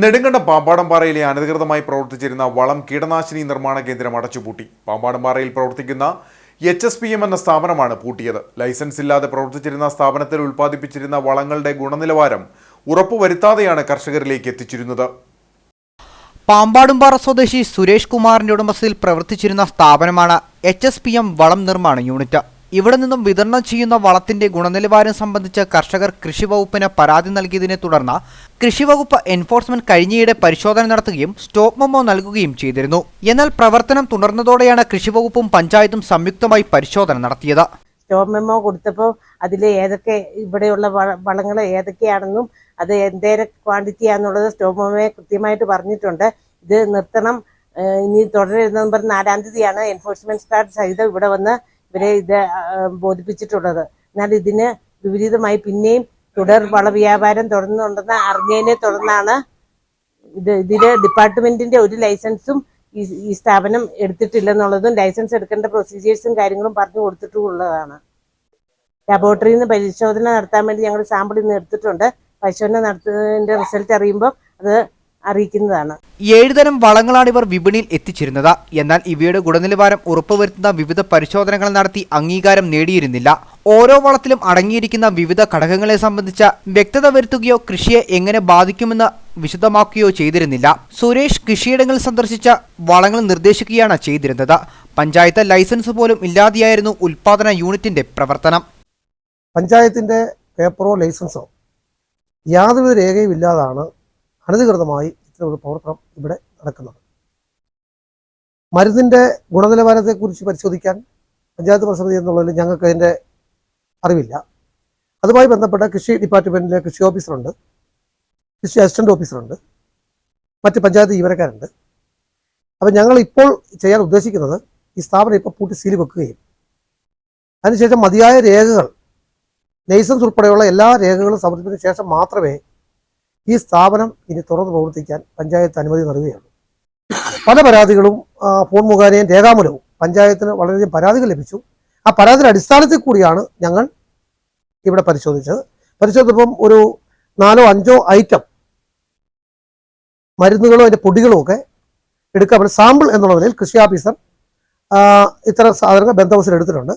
നെടുങ്കണ്ടം പാമ്പാടംപാറയിലെ അനധികൃതമായി പ്രവർത്തിച്ചിരുന്ന വളം കീടനാശിനി നിർമ്മാണ കേന്ദ്രം അടച്ചുപൂട്ടി. പാമ്പാടംപാറയിൽ പ്രവർത്തിക്കുന്ന എച്ച് എസ് പി എം എന്ന സ്ഥാപനമാണ് പൂട്ടിയത്. ലൈസൻസ് ഇല്ലാതെ പ്രവർത്തിച്ചിരുന്ന സ്ഥാപനത്തിൽ ഉൽപ്പാദിപ്പിച്ചിരുന്ന വളങ്ങളുടെ ഗുണനിലവാരം ഉറപ്പുവരുത്താതെയാണ് കർഷകരിലേക്ക് എത്തിച്ചിരുന്നത്. പാമ്പാടുംപാറ സ്വദേശി സുരേഷ് കുമാറിന്റെ ഉടമസ്ഥയിൽ പ്രവർത്തിച്ചിരുന്ന സ്ഥാപനമാണ് എച്ച് എസ് പി എം വളം നിർമ്മാണ യൂണിറ്റ്. ഇവിടെ നിന്നും വിതരണം ചെയ്യുന്ന വളത്തിന്റെ ഗുണനിലവാരം സംബന്ധിച്ച് കർഷകർ കൃഷി കൃഷിവകുപ്പിന് പരാതി നൽകിയതിനെ തുടർന്ന് കൃഷി വകുപ്പ് എൻഫോഴ്സ്മെന്റ് കഴിഞ്ഞയിടെ പരിശോധന നടത്തുകയും സ്റ്റോപ്പ് മെമ്മോ നൽകുകയും ചെയ്തിരുന്നു. എന്നാൽ പ്രവർത്തനം തുടർന്നതോടെയാണ് കൃഷി വകുപ്പും പഞ്ചായത്തും സംയുക്തമായി പരിശോധന നടത്തിയത്. സ്റ്റോപ്പ് മെമ്മോ കൊടുത്തപ്പോൾ അതിൽ ഏതൊക്കെ ഇവിടെയുള്ള വളങ്ങൾ ഏതൊക്കെയാണെന്നും അത് എന്തേരെ ക്വാണ്ടിറ്റി ആണെന്നുള്ളത് സ്റ്റോപ്പ് മെമ്മോയെ കൃത്യമായിട്ട് പറഞ്ഞിട്ടുണ്ട്. ഇത് നിർത്തണം. ഇനി തുടരരുതെന്ന് പറഞ്ഞ് നാലാം തീയതിയാണ് എൻഫോഴ്സ്മെന്റ് സ്ക്വാഡ് സഹിതം ഇവിടെ വന്ന് ഇവരെ ഇത് ബോധിപ്പിച്ചിട്ടുള്ളത്. എന്നാൽ ഇതിന് വിപരീതമായി പിന്നെയും തുടർ വള വ്യാപാരം തുടർന്നുണ്ടെന്ന് അറിഞ്ഞതിനെ തുടർന്നാണ് ഇത് ഇതിന് ഡിപ്പാർട്ട്മെന്റിന്റെ ഒരു ലൈസൻസും ഈ സ്ഥാപനം എടുത്തിട്ടില്ലെന്നുള്ളതും ലൈസൻസ് എടുക്കേണ്ട പ്രൊസീജിയേഴ്സും കാര്യങ്ങളും പറഞ്ഞു കൊടുത്തിട്ടുള്ളതാണ് ലബോറട്ടറിയിൽ നിന്ന് പരിശോധന നടത്താൻ വേണ്ടി ഞങ്ങൾ സാമ്പിൾ ഇന്ന് എടുത്തിട്ടുണ്ട്. പരിശോധന നടത്തുന്നതിന്റെ റിസൾട്ട് അറിയുമ്പോൾ അത് അറിയിക്കുന്നതാണ്. ഏഴുതരം വളങ്ങളാണ് ഇവർ വിപണിയിൽ എത്തിച്ചിരുന്നത്. എന്നാൽ ഇവയുടെ ഗുണനിലവാരം ഉറപ്പുവരുത്തുന്ന വിവിധ പരിശോധനകൾ നടത്തി അംഗീകാരം നേടിയിരുന്നില്ല. ഓരോ വളത്തിലും അടങ്ങിയിരിക്കുന്ന വിവിധ ഘടകങ്ങളെ സംബന്ധിച്ച വ്യക്തത വരുത്തുകയോ കൃഷിയെ എങ്ങനെ ബാധിക്കുമെന്ന് വിശദമാക്കുകയോ ചെയ്തിരുന്നില്ല. സുരേഷ് കൃഷിയിടങ്ങൾ സന്ദർശിച്ച വളങ്ങൾ നിർദ്ദേശിക്കുകയാണ് ചെയ്തിരുന്നത്. പഞ്ചായത്ത് ലൈസൻസ് പോലും ഇല്ലാതെയായിരുന്നു ഉൽപാദന യൂണിറ്റിന്റെ പ്രവർത്തനം. പഞ്ചായത്തിന്റെ പേപ്പറോ ലൈസൻസോ യാതൊരു രേഖയും ഇല്ലാതാണ് അനധികൃതമായി ഇത്തരമൊരു പ്രവർത്തനം ഇവിടെ നടക്കുന്നത് മരുന്നിന്റെ ഗുണനിലവാരത്തെക്കുറിച്ച് പരിശോധിക്കാൻ പഞ്ചായത്ത് പ്രസമിതി എന്നുള്ളതിൽ ഞങ്ങൾക്ക് അതിന്റെ അറിവില്ല. അതുമായി ബന്ധപ്പെട്ട കൃഷി ഡിപ്പാർട്ട്മെന്റിലെ കൃഷി ഓഫീസറുണ്ട്. കൃഷി അസിസ്റ്റന്റ് ഓഫീസറുണ്ട്. മറ്റ് പഞ്ചായത്ത് ജീവനക്കാരുണ്ട്. അപ്പം ഞങ്ങൾ ഇപ്പോൾ ചെയ്യാൻ ഉദ്ദേശിക്കുന്നത് ഈ സ്ഥാപനം ഇപ്പോൾ പൂട്ടി സീൽ വെക്കുകയും അതിനുശേഷം മതിയായ രേഖകൾ ലൈസൻസ് ഉൾപ്പെടെയുള്ള എല്ലാ രേഖകളും സമർപ്പിച്ചതിന് ശേഷം മാത്രമേ ഈ സ്ഥാപനം ഇനി തുറന്ന് പ്രവർത്തിക്കാൻ പഞ്ചായത്ത് അനുമതി നൽകുകയാണ്. പല പരാതികളും ഫോൺ മുഖാനയും രേഖാമൂലവും പഞ്ചായത്തിന് വളരെയധികം പരാതികൾ ലഭിച്ചു. ആ പരാതിയുടെ അടിസ്ഥാനത്തിൽ കൂടിയാണ് ഞങ്ങൾ ഇവിടെ പരിശോധിച്ചത്. പരിശോധിച്ചപ്പം ഒരു നാലോ അഞ്ചോ ഐറ്റം മരുന്നുകളോ അതിന്റെ പൊടികളോ ഒക്കെ എടുക്കാൻ സാമ്പിൾ എന്നുള്ള നിലയിൽ കൃഷി ഓഫീസർ ഇത്തരം സാധനങ്ങൾ ബന്ധവസിൽ എടുത്തിട്ടുണ്ട്.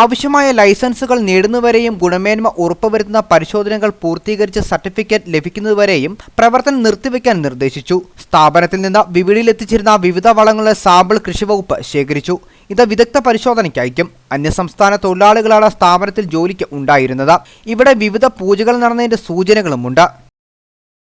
ആവശ്യമായ ലൈസൻസുകൾ നേടുന്നവരെയും ഗുണമേന്മ ഉറപ്പുവരുത്തുന്ന പരിശോധനകൾ പൂർത്തീകരിച്ച് സർട്ടിഫിക്കറ്റ് ലഭിക്കുന്നതുവരെയും പ്രവർത്തനം നിർത്തിവെക്കാൻ നിർദ്ദേശിച്ചു. സ്ഥാപനത്തിൽ നിന്ന് വിപണിയിലെത്തിച്ചിരുന്ന വിവിധ വളങ്ങളുടെ സാമ്പിൾ കൃഷിവകുപ്പ് ശേഖരിച്ചു. ഇത് വിദഗ്ധ പരിശോധനയ്ക്ക് അന്യസംസ്ഥാന തൊഴിലാളികളാണ് സ്ഥാപനത്തിൽ ജോലിക്ക് ഉണ്ടായിരുന്നത്. ഇവിടെ വിവിധ പൂജകൾ നടന്നതിന്റെ സൂചനകളുമുണ്ട്.